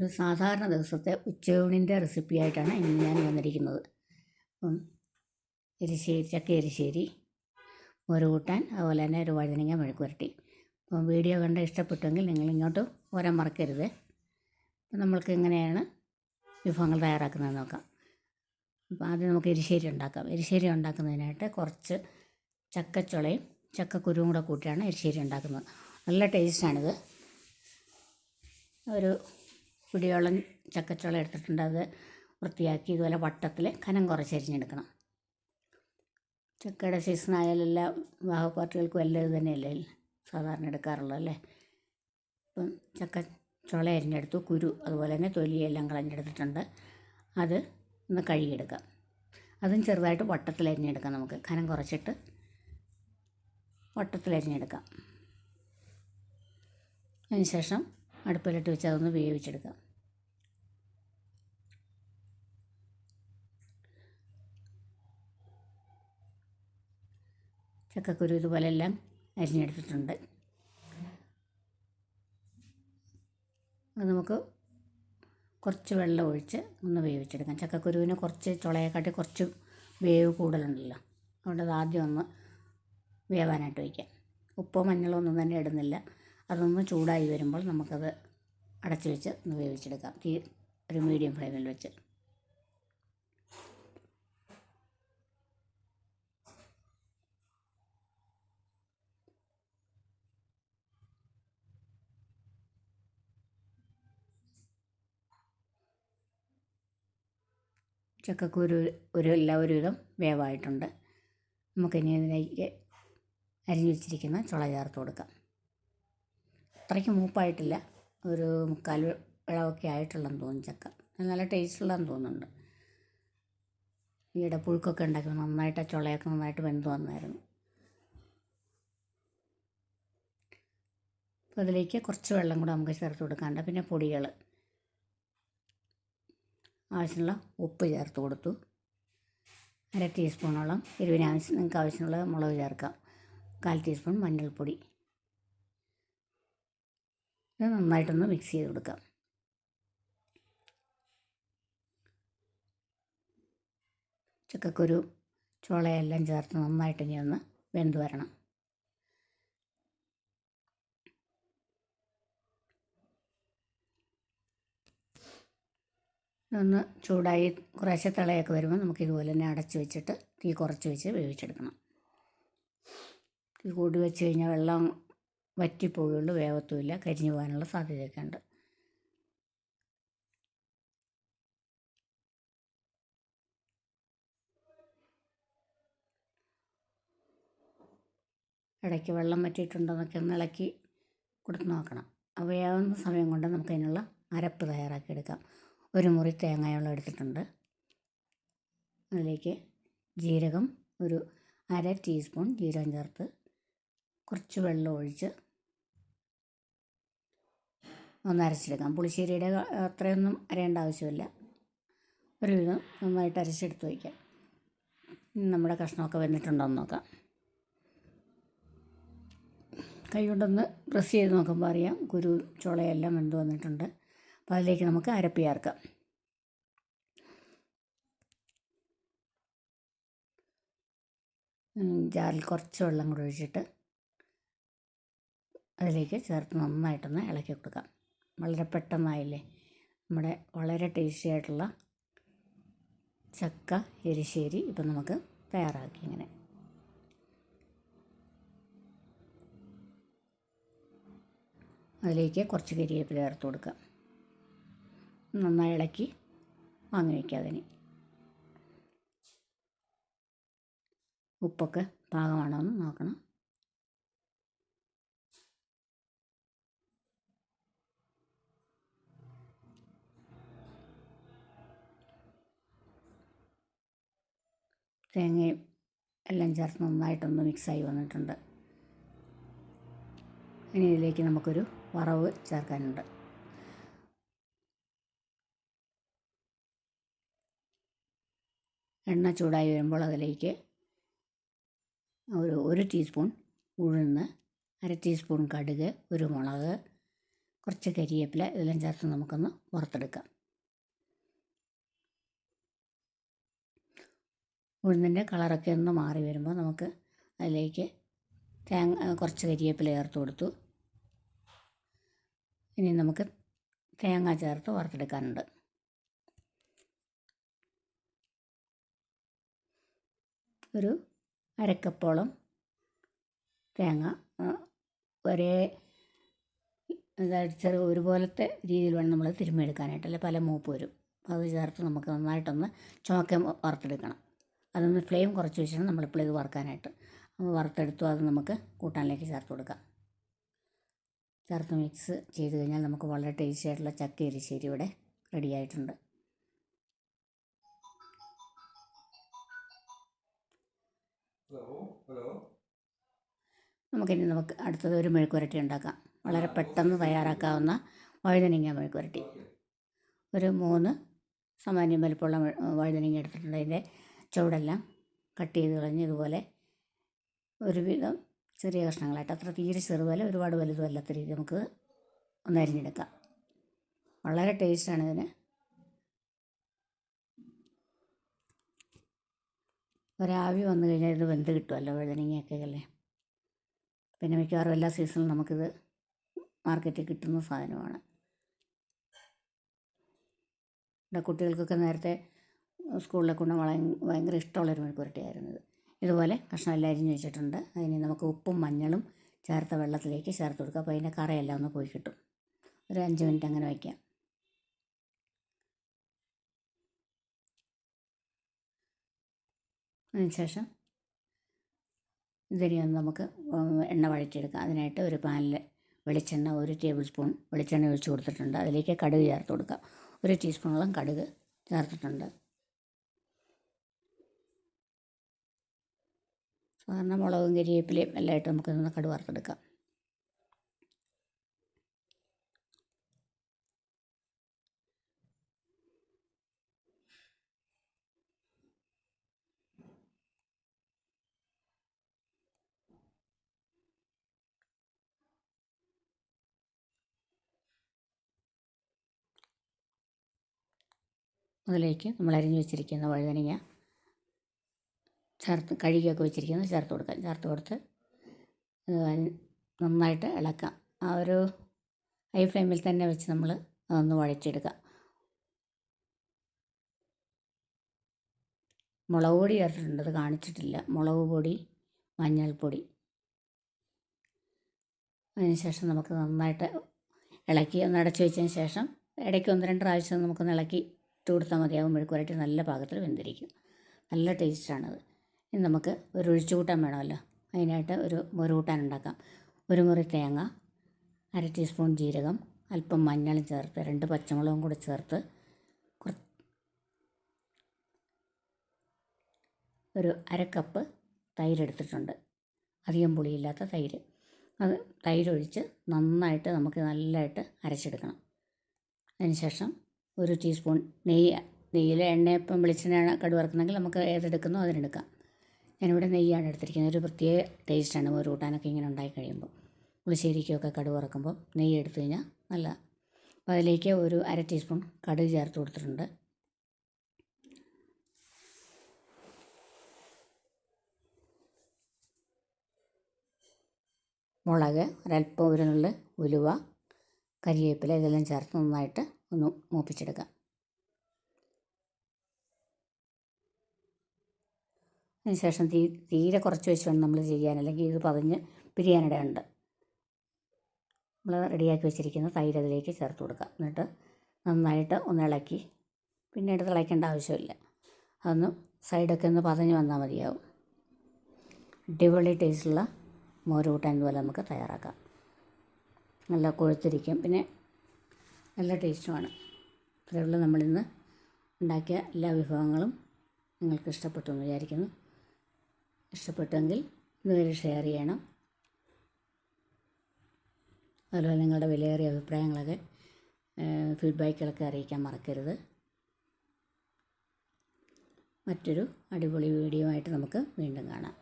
ഒരു സാധാരണ ദിവസത്തെ ഉച്ചയൂണിന്റെ റെസിപ്പിയായിട്ടാണ് ഇന്ന് ഞാൻ വന്നിരിക്കുന്നത്. അപ്പം എരിശ്ശേരി ചക്ക എരിശ്ശേരി കൂട്ടാൻ അതുപോലെ തന്നെ ഒരു വഴുതനങ്ങ മെഴുക്കുരട്ടി അപ്പം വീഡിയോ കണ്ട് ഇഷ്ടപ്പെട്ടെങ്കിൽ നിങ്ങൾ ഇങ്ങോട്ട് വരാൻ മറക്കരുത്. നമ്മൾക്ക് എങ്ങനെയാണ് വിഭവങ്ങൾ തയ്യാറാക്കുന്നത് നോക്കാം. അപ്പോൾ ആദ്യം നമുക്ക് എരിശ്ശേരി ഉണ്ടാക്കാം. എരിശ്ശേരി ഉണ്ടാക്കുന്നതിനായിട്ട് കുറച്ച് ചക്കച്ചുളയും ചക്കക്കുരുവും കൂടെ കൂട്ടിയാണ് എരിശ്ശേരി ഉണ്ടാക്കുന്നത്. നല്ല ടേസ്റ്റാണിത്. ഒരു പിടിയോളം ചക്കച്ചുള എടുത്തിട്ടുണ്ട്. അത് വൃത്തിയാക്കി ഇതുപോലെ വട്ടത്തിൽ കനം കുറച്ച് അരിഞ്ഞെടുക്കണം. ചക്കയുടെ സീസൺ ആയാലും എല്ലാ വിവാഹ പാർട്ടികൾക്കും എല്ലാം ഇത് തന്നെയല്ലേ സാധാരണ എടുക്കാറുള്ളത് അല്ലേ? അപ്പം ചക്ക അരിഞ്ഞെടുത്തു. കുരു അതുപോലെ തന്നെ തൊലിയെല്ലാം കളഞ്ഞെടുത്തിട്ടുണ്ട്. അത് ഒന്ന് കഴുകിയെടുക്കാം. അതും ചെറുതായിട്ട് വട്ടത്തിൽ അരിഞ്ഞെടുക്കാം നമുക്ക്. കനം കുറച്ചിട്ട് വട്ടത്തിൽ അരിഞ്ഞെടുക്കാം. അതിനുശേഷം അടുപ്പിലിട്ട് വെച്ച് അതൊന്ന് വേവിച്ചെടുക്കാം. ചക്കക്കുരു ഇതുപോലെ എല്ലാം അരിഞ്ഞെടുത്തിട്ടുണ്ട്. അത് നമുക്ക് കുറച്ച് വെള്ളം ഒഴിച്ച് ഒന്ന് വേവിച്ചെടുക്കാം. ചക്കക്കുരുവിന് കുറച്ച് ചുളയെക്കാട്ടി കുറച്ച് വേവ് കൂടുതലുണ്ടല്ലോ. അതുകൊണ്ട് അത് ആദ്യം ഒന്ന് വേവാനായിട്ട് വയ്ക്കാം. ഉപ്പോ മഞ്ഞളോ ഒന്നും തന്നെ ഇടുന്നില്ല. അതൊന്ന് ചൂടായി വരുമ്പോൾ നമുക്കത് അടച്ചു വെച്ച് ഒന്ന് വേവിച്ചെടുക്കാം. തീ ഒരു മീഡിയം ഫ്ലെയിമിൽ വെച്ച്. ചക്കക്കുരു ഒരു എല്ലാ ഒരുവിധം വേവായിട്ടുണ്ട്. നമുക്കിനി ഇതിലേക്ക് അരിഞ്ഞു വെച്ചിരിക്കുന്ന ചുള ചേർത്ത് കൊടുക്കാം. അത്രയ്ക്ക് മൂപ്പായിട്ടില്ല. ഒരു മുക്കാൽ വിളവൊക്കെ ആയിട്ടുള്ളതെന്ന് തോന്നുന്നു ചക്ക. നല്ല ടേസ്റ്റുള്ളതെന്ന് തോന്നുന്നുണ്ട്. ഈയിടെ പുഴുക്കൊക്കെ ഉണ്ടാക്കി നന്നായിട്ട് ആ ചുളയൊക്കെ നന്നായിട്ട് വെന്ത് വന്നായിരുന്നു. അപ്പോൾ അതിലേക്ക് കുറച്ച് വെള്ളം കൂടെ നമുക്ക് ചേർത്ത് കൊടുക്കാണ്ട് പിന്നെ പൊടികൾ. ആവശ്യമുള്ള ഉപ്പ് ചേർത്ത് കൊടുത്തു. അര ടീസ്പൂണോളം എരിവിന് ആവശ്യം നിങ്ങൾക്ക് ആവശ്യമുള്ള മുളക് ചേർക്കാം. കാൽ ടീസ്പൂൺ മഞ്ഞൾപ്പൊടി. ഇത് നന്നായിട്ടൊന്ന് മിക്സ് ചെയ്ത് കൊടുക്കാം ചക്കക്കുരു ചോളയെല്ലാം ചേർത്ത് നന്നായിട്ട് ഇനി ഒന്ന് വെന്ത് വരണം. ഒന്ന് ചൂടായി കുറേശ്ശെ തിളയൊക്കെ വരുമ്പോൾ നമുക്ക് ഇതുപോലെ തന്നെ അടച്ച് വെച്ചിട്ട് തീ കുറച്ച് വെച്ച് വേവിച്ചെടുക്കണം. തീ കൂടി വെച്ച് കഴിഞ്ഞാൽ വെള്ളം വറ്റിപ്പോവുകയുള്ളൂ വേവത്തുമില്ല കരിഞ്ഞു പോകാനുള്ള സാധ്യതയൊക്കെ ഉണ്ട്. ഇടയ്ക്ക് വെള്ളം വറ്റിയിട്ടുണ്ടോയെന്നൊക്കെ ഒന്ന് ഇളക്കി കൊടുത്ത് നോക്കണം. വേവുന്ന സമയം കൊണ്ട് നമുക്ക് അതിനുള്ള അരപ്പ് തയ്യാറാക്കി എടുക്കാം ഒരു മുറി തേങ്ങായോളം എടുത്തിട്ടുണ്ട്. അതിലേക്ക് ജീരകം ഒരു അര ടീസ്പൂൺ ജീരകം ചേർത്ത് കുറച്ച് വെള്ളം ഒഴിച്ച് ഒന്ന് അരച്ചെടുക്കാം. പുളിശ്ശേരിയുടെ അത്രയൊന്നും അരയേണ്ട ആവശ്യമില്ല. ഒരു ഒരുവിധം നന്നായിട്ട് അരച്ചെടുത്ത് വയ്ക്കാം. നമ്മുടെ കഷ്ണമൊക്കെ വന്നിട്ടുണ്ടോ എന്ന് നോക്കാം. കൈ കൊണ്ടൊന്ന് പ്രസ് ചെയ്ത് നോക്കുമ്പോൾ അറിയാം കുരു ചുളയെല്ലാം വെന്ത് വന്നിട്ടുണ്ട്. അപ്പോൾ അതിലേക്ക് നമുക്ക് അരപ്പ് ചേർക്കാം. ജാറിൽ കുറച്ച് വെള്ളം കൂടെ ഒഴിച്ചിട്ട് അതിലേക്ക് ചേർത്ത് നന്നായിട്ടൊന്ന് ഇളക്കി കൊടുക്കാം. വളരെ പെട്ടെന്നായില്ലേ? നമ്മുടെ വളരെ ടേസ്റ്റി ആയിട്ടുള്ള ചക്ക എരിശ്ശേരി ഇപ്പം നമുക്ക് തയ്യാറാക്കി ഇങ്ങനെ. അതിലേക്ക് കുറച്ച് കരിയേപ്പില ചേർത്ത് കൊടുക്കാം. നന്നായി ഇളക്കി വാങ്ങി വയ്ക്കുക അതിന്. ഉപ്പൊക്കെ പാകമാണോ എന്ന് നോക്കണം. തേങ്ങയും എല്ലാം ചേർത്ത് നന്നായിട്ടൊന്ന് മിക്സായി വന്നിട്ടുണ്ട്. ഇനി ഇതിലേക്ക് നമുക്കൊരു വറവ് ചേർക്കാനുണ്ട്. എണ്ണ ചൂടായി വരുമ്പോൾ അതിലേക്ക് ഒരു ഒരു ടീസ്പൂൺ ഉഴുന്ന് അര ടീസ്പൂൺ കടുക് ഒരു മുളക് കുറച്ച് കരിയേപ്പില ഇതെല്ലാം ചേർത്ത് നമുക്കൊന്ന് വറുത്തെടുക്കാം. ഉഴുന്നിന്റെ കളറൊക്കെ ഒന്ന് മാറി വരുമ്പോൾ നമുക്ക് അതിലേക്ക് തേങ്ങ കുറച്ച് കരിയേപ്പില ചേർത്ത് കൊടുത്തു. ഇനി നമുക്ക് തേങ്ങ ചേർത്ത് വറുത്തെടുക്കാനുണ്ട്. ഒരു അരക്കപ്പോളം തേങ്ങ ഒരേ ചെറിയ ഒരുപോലത്തെ രീതിയിൽ വേണം നമ്മൾ തിരുമ്മിയെടുക്കാനായിട്ട്. അല്ലെ പല മൂപ്പ് വരും. അത് ചേർത്ത് നമുക്ക് നന്നായിട്ടൊന്ന് ചുമക്കം വറുത്തെടുക്കണം. അതൊന്ന് ഫ്ലെയിം കുറച്ച് വെച്ചാൽ നമ്മളിപ്പോൾ ഇത് വറുക്കാനായിട്ട് വറുത്തെടുത്തു അത് നമുക്ക് കൂട്ടാനിലേക്ക് ചേർത്ത് കൊടുക്കാം. ചേർത്ത് മിക്സ് ചെയ്ത് കഴിഞ്ഞാൽ നമുക്ക് വളരെ ടേസ്റ്റി ആയിട്ടുള്ള ചക്ക എരിശ്ശേരി ഇവിടെ റെഡി ആയിട്ടുണ്ട്. നമുക്കിനി നമുക്ക് അടുത്തത് ഒരു മെഴുക്കുരട്ടി ഉണ്ടാക്കാം. വളരെ പെട്ടെന്ന് തയ്യാറാക്കാവുന്ന വഴുതനങ്ങ മെഴുക്കുരട്ടി ഒരു മൂന്ന് സാമാന്യം വലിപ്പമുള്ള വഴുതനങ്ങ എടുത്തിട്ടുണ്ട്. അതിന്റെ ചുവടെല്ലാം കട്ട് ചെയ്ത് കളഞ്ഞ് ഇതുപോലെ ഒരുവിധം ചെറിയ കഷ്ണങ്ങളായിട്ട്. അത്ര തീരെ ചെറുതല്ല ഒരുപാട് വലുതും അല്ലാത്ത രീതി നമുക്ക് ഒന്ന് അരിഞ്ഞെടുക്കാം. വളരെ ടേസ്റ്റാണ് ഇതിന്. ഒരാവി വന്നു കഴിഞ്ഞാൽ ഇത് വെന്ത് കിട്ടുമല്ലോ വഴുതനങ്ങയൊക്കെ അല്ലേ? പിന്നെ മിക്കവാറും എല്ലാ സീസണിലും നമുക്കിത് മാർക്കറ്റിൽ കിട്ടുന്ന സാധനമാണ്. കുട്ടികൾക്കൊക്കെ നേരത്തെ സ്കൂളിലെ കൊണ്ട് ഭയങ്കര ഇഷ്ടമുള്ളൊരു മെഴുക്കുരട്ടിയായിരുന്നു ഇത് ഇതുപോലെ കഷ്ണം എല്ലാം അരിഞ്ഞ് വെച്ചിട്ടുണ്ട്. അതിന് നമുക്ക് ഉപ്പും മഞ്ഞളും ചേർത്ത വെള്ളത്തിലേക്ക് ചേർത്ത് കൊടുക്കുക. അപ്പോൾ അതിന്റെ കറയെല്ലാം ഒന്ന് പോയി കിട്ടും. ഒരു അഞ്ച് മിനിറ്റ് അങ്ങനെ വയ്ക്കാം. അതിനുശേഷം ഇതിനെ ഒന്ന് നമുക്ക് എണ്ണ വഴറ്റിയെടുക്കാം. അതിനായിട്ട് ഒരു പാനിൽ വെളിച്ചെണ്ണ ഒരു ടേബിൾ സ്പൂൺ വെളിച്ചെണ്ണ ഒഴിച്ച് കൊടുത്തിട്ടുണ്ട്. അതിലേക്ക് കടുക് ചേർത്ത് കൊടുക്കാം. ഒരു ടീസ്പൂണോളം കടുക് ചേർത്തിട്ടുണ്ട്. സാധാരണ മുളകും കരിവേപ്പിലയും എല്ലാം ഇട്ട് നമുക്ക് നിന്ന് കടുക് വറുത്തെടുക്കാം അതിലേക്ക് നമ്മൾ അരിഞ്ഞു വെച്ചിരിക്കുന്ന വഴുതനങ്ങ ചേർത്ത് കഴുകിയൊക്കെ വെച്ചിരിക്കുന്നത് ചേർത്ത് കൊടുക്കാം. ചേർത്ത് കൊടുത്ത് നന്നായിട്ട് ഇളക്കാം. ആ ഒരു ഹൈ ഫ്ലെയിമിൽ തന്നെ വെച്ച് നമ്മൾ അതൊന്ന് വഴച്ചെടുക്കാം മുളക് പൊടി ചേർത്തിട്ടുണ്ട്. അത് കാണിച്ചിട്ടില്ല. മുളക് പൊടി മഞ്ഞൾപ്പൊടി അതിനുശേഷം നമുക്ക് നന്നായിട്ട് ഇളക്കി ഒന്ന് അടച്ചു വെച്ചതിന് ശേഷം ഇടയ്ക്ക് ഒന്ന് രണ്ട് പ്രാവശ്യം നമുക്കൊന്ന് ഇളക്കി ഇട്ട് കൊടുത്താൽ മതിയാകും മെഴുക്കുവരട്ടി നല്ല പാകത്തിൽ വെന്തിരിക്കും. നല്ല ടേസ്റ്റാണത്. ഇനി നമുക്ക് ഒരു ഒഴിച്ചു കൂട്ടാൻ വേണമല്ലോ. അതിനായിട്ട് ഒരു മുറി കൂട്ടാൻ ഉണ്ടാക്കാം ഒരു മുറി തേങ്ങ അര ടീസ്പൂൺ ജീരകം അല്പം മഞ്ഞളും ചേർത്ത് രണ്ട് പച്ചമുളകും കൂടി ചേർത്ത് ഒരു അര കപ്പ് തൈര് എടുത്തിട്ടുണ്ട് അധികം പുളിയില്ലാത്ത തൈര്. അത് തൈരൊഴിച്ച് നന്നായിട്ട് നമുക്ക് നല്ലതായിട്ട് അരച്ചെടുക്കണം. അതിനുശേഷം ഒരു ടീസ്പൂൺ നെയ്യ് നെയ്യിൽ എണ്ണയപ്പം വെളിച്ചെണ്ണ കടുക് വറുക്കുന്നെങ്കിൽ നമുക്ക് ഏതെടുക്കുന്നോ അതിനെടുക്കാം. ഞാനിവിടെ നെയ്യാണ് എടുത്തിരിക്കുന്നത്. ഒരു പ്രത്യേക ടേസ്റ്റാണ്. ഒരു ഇങ്ങനെ ഉണ്ടായി കഴിയുമ്പോൾ. പുളിശ്ശേരിക്കൊക്കെ കടുക് വറക്കുമ്പോൾ നെയ്യ് എടുത്തു കഴിഞ്ഞാൽ നല്ല അപ്പോൾ അതിലേക്ക് ഒരു അര ടീസ്പൂൺ കടുക് ചേർത്ത് കൊടുത്തിട്ടുണ്ട്. മുളക് ഒരല്പം ഒരു നുള്ളി ഉലുവ കരിവേപ്പില ഇതെല്ലാം ചേർത്ത് നന്നായിട്ട് ഒന്ന് മൂപ്പിച്ചെടുക്കാം. അതിനുശേഷം തീ തീരെ കുറച്ച് വെച്ച് വേണം നമ്മൾ ചെയ്യാൻ. അല്ലെങ്കിൽ ഇത് പതിഞ്ഞ് പിരിയാനിടയുണ്ട്. നമ്മൾ റെഡിയാക്കി വെച്ചിരിക്കുന്ന തൈര് അതിലേക്ക് ചേർത്ത് കൊടുക്കുക എന്നിട്ട് നന്നായിട്ട് ഒന്ന് ഇളക്കി. പിന്നീട് തിളയ്ക്കേണ്ട ആവശ്യമില്ല. അതൊന്ന് സൈഡൊക്കെ ഒന്ന് പതഞ്ഞ് വന്നാൽ മതിയാവും. അടിപൊളി ടേസ്റ്റുള്ള മോര് കൂട്ടാൻ പോലെ നമുക്ക് തയ്യാറാക്കാം. നല്ല കൊഴുത്തിരിക്കും. പിന്നെ നല്ല ടേസ്റ്റുമാണ്. ഇത്രയുള്ള നമ്മളിന്ന് ഉണ്ടാക്കിയ എല്ലാ വിഭവങ്ങളും നിങ്ങൾക്ക് ഇഷ്ടപ്പെട്ടു എന്ന് വിചാരിക്കുന്നു. ഇഷ്ടപ്പെട്ടെങ്കിൽ ഇതുവരെ ഷെയർ ചെയ്യണം. അതുപോലെ നിങ്ങളുടെ വിലയേറിയ അഭിപ്രായങ്ങളൊക്കെ ഫീഡ്ബാക്കുകളൊക്കെ അറിയിക്കാൻ മറക്കരുത്. മറ്റൊരു അടിപൊളി വീഡിയോ ആയിട്ട് നമുക്ക് വീണ്ടും കാണാം.